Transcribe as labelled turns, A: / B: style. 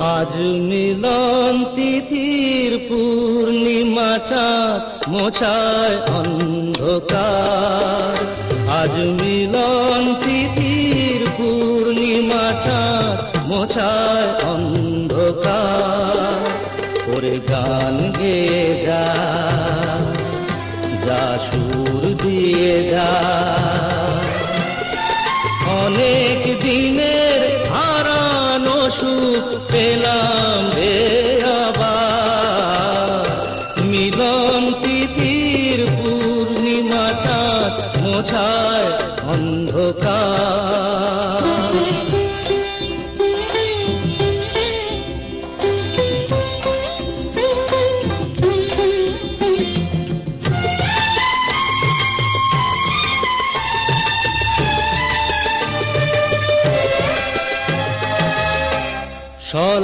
A: আজ মিলন তিথির পূর্ণিমা চাঁদ মোছায় অন্ধকার। আজ মিলন তিথির পূর্ণিমা চাঁদ মোছায় অন্ধকার। ওরে গান গেয়ে যা যা সুর দিয়ে যা। অনেক দিনের মিলন তিতির পূর্ণিমা চাঁদ মোছায় অন্ধকার। সল